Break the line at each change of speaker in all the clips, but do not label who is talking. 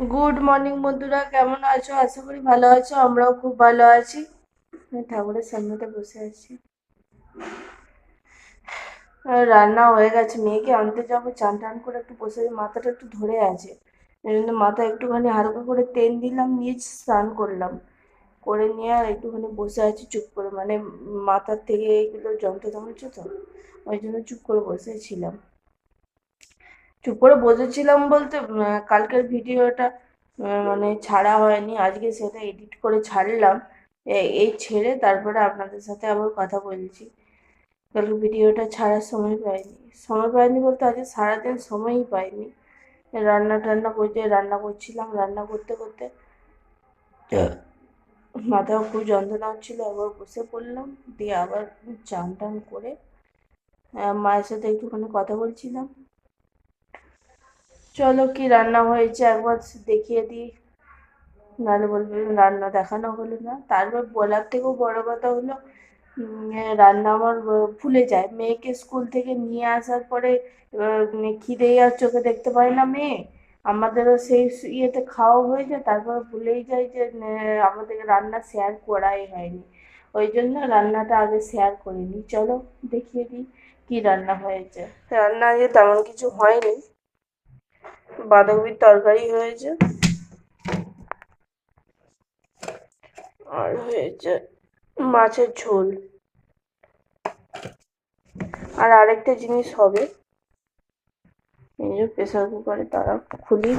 Good morning বন্ধুরা। কেমন আছো? আশা করি ভালো আছো। আমরাও খুব ভালো আছি। ঠাকুরের সামনেতে বসে আছি। রান্না হয়ে গেছে। মেয়েকে আনতে যাব। চান টান করে একটু বসে আছি, মাথাটা একটু ধরে আছে। এই জন্য মাথায় একটুখানি হালকা করে তেল দিলাম। নিয়ে স্নান করলাম। করে নিয়ে আর একটুখানি বসে আছি চুপ করে। মানে মাথার থেকে এইগুলো যন্ত্রণা হচ্ছে তো? ওই জন্য চুপ করে বসেছিলাম চুপ করে বসেছিলাম বলতে কালকের ভিডিওটা মানে ছাড়া হয়নি। আজকে সেটা এডিট করে ছাড়লাম। এই ছেড়ে তারপরে আপনাদের সাথে আবার কথা বলছি। কালকে ভিডিওটা ছাড়ার সময় পাইনি। সময় পাইনি বলতে আজকে সারাদিন সময়ই পাইনি। রান্না টান্না করতে রান্না করছিলাম। রান্না করতে করতে মাথাও খুব যন্ত্রণা হচ্ছিল। আবার বসে পড়লাম দিয়ে আবার চান টান করে মায়ের সাথে একটুখানি কথা বলছিলাম। চলো কি রান্না হয়েছে একবার দেখিয়ে দিই। নাহলে বলবে রান্না দেখানো হলো না। তারপর বলার থেকেও বড় কথা হলো রান্না আমার ভুলে যায়। মেয়েকে স্কুল থেকে নিয়ে আসার পরে খিদে আর চোখে দেখতে পায় না মেয়ে। আমাদেরও সেই ইয়েতে খাওয়া হয়ে যায়। তারপর ভুলেই যায় যে আমাদের রান্না শেয়ার করাই হয়নি। ওই জন্য রান্নাটা আগে শেয়ার করিনি। চলো দেখিয়ে দিই কি রান্না হয়েছে। রান্না আজকে তেমন কিছু হয়নি। বাঁধাকপির তরকারি হয়েছে। আর হয়েছে মাছের ঝোল। আর আরেকটা জিনিস হবে। এই যে প্রেসার কুকারে তারা খুলি।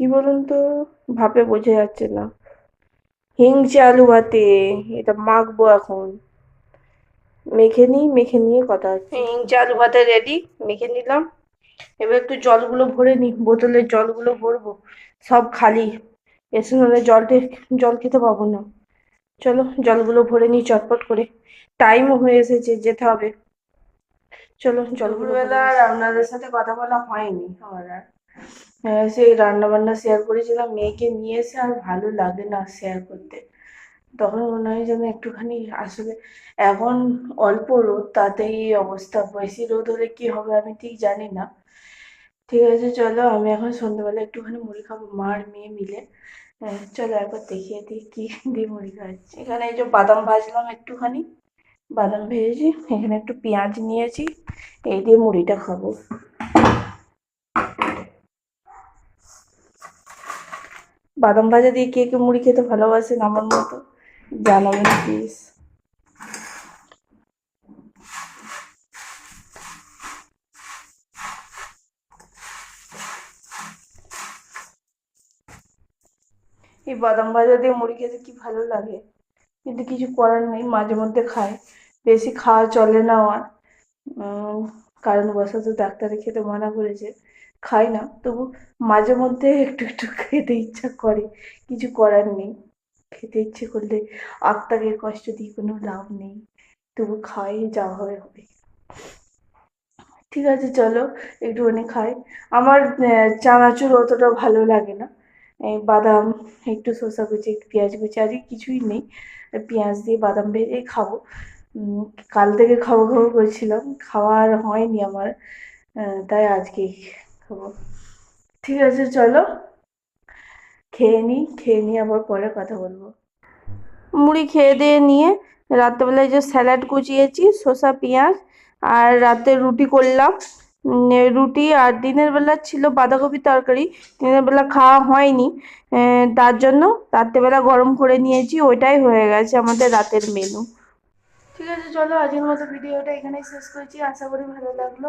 কি বলুন তো ভাবে বোঝা যাচ্ছে না। হিংচে আলু ভাতে এটা মাখবো এখন। মেখে নিই মেখে নিয়ে কথা হচ্ছে। হিংচে আলু ভাতে রেডি মেখে নিলাম। এবার একটু জলগুলো ভরে নিই বোতলের জলগুলো ভরবো। সব খালি। এসে নাহলে জলটা জল খেতে পাবো না। চলো জলগুলো ভরে নিই চটপট করে। টাইমও হয়ে এসেছে যেতে হবে। চলো জলগুলোবেলা আর আপনাদের সাথে কথা বলা হয়নি আমার আর। সেই রান্না বান্না শেয়ার করেছিলাম মেয়েকে নিয়ে এসে আর ভালো লাগে না শেয়ার করতে। তখন মনে হয় যেন একটুখানি আসলে এখন অল্প রোদ তাতেই এই অবস্থা। বেশি রোদ হলে কি হবে আমি ঠিক জানি না। ঠিক আছে চলো আমি এখন সন্ধ্যেবেলা একটুখানি মুড়ি খাব মা আর মেয়ে মিলে। হ্যাঁ, চলো একবার দেখিয়ে দিই কি দিয়ে মুড়ি খাচ্ছি। এখানে এই যে বাদাম ভাজলাম একটুখানি বাদাম ভেজেছি এখানে একটু পেঁয়াজ নিয়েছি এই দিয়ে মুড়িটা খাব। বাদাম ভাজা দিয়ে কে কে মুড়ি খেতে ভালোবাসেন আমার মতো? জানাবেন প্লিজ এই বাদাম ভাজা দিয়ে মুড়ি খেতে কি ভালো লাগে? কিন্তু কিছু করার নেই, মাঝে মধ্যে খাই বেশি খাওয়া চলে না আমার। কারণ বশত ডাক্তারে খেতে মানা করেছে। খাই না, তবু মাঝে মধ্যে একটু একটু খেতে ইচ্ছা করে, কিছু করার নেই। খেতে ইচ্ছে করলে আত্মাকে কষ্ট দিয়ে কোনো লাভ নেই, তবু খাই, যাওয়া হবে হবে। ঠিক আছে, চলো, একটুখানি খাই। আমার চানাচুর অতটা ভালো লাগে না। বাদাম, একটু শসা কুচি, একটু পেঁয়াজ কুচি, আর কিছুই নেই। পেঁয়াজ দিয়ে বাদাম ভেজেই খাব। কাল থেকে খাব খাব করছিলাম। খাওয়া আর হয়নি আমার। তাই আজকেই খাব। ঠিক আছে, চলো। খেয়ে নিই খেয়ে নিয়ে আবার পরে কথা বলব। মুড়ি খেয়ে দিয়ে নিয়ে রাত্রেবেলায় যে স্যালাড কুচিয়েছি, শসা, পেঁয়াজ আর রাতে রুটি করলাম। রুটি আর দিনের বেলা ছিল বাঁধাকপি তরকারি। দিনের বেলা খাওয়া হয়নি। তার জন্য রাত্রেবেলা গরম করে নিয়েছি। ওইটাই হয়ে গেছে আমাদের রাতের মেনু ঠিক আছে, চলো আজকের মতো ভিডিওটা এখানেই শেষ করছি। আশা করি ভালো লাগল।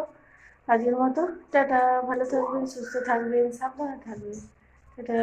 আজকের মতো, টাটা, ভালো থাকবেন, সুস্থ থাকবেন, সাবধানে থাকবেন। টাটা।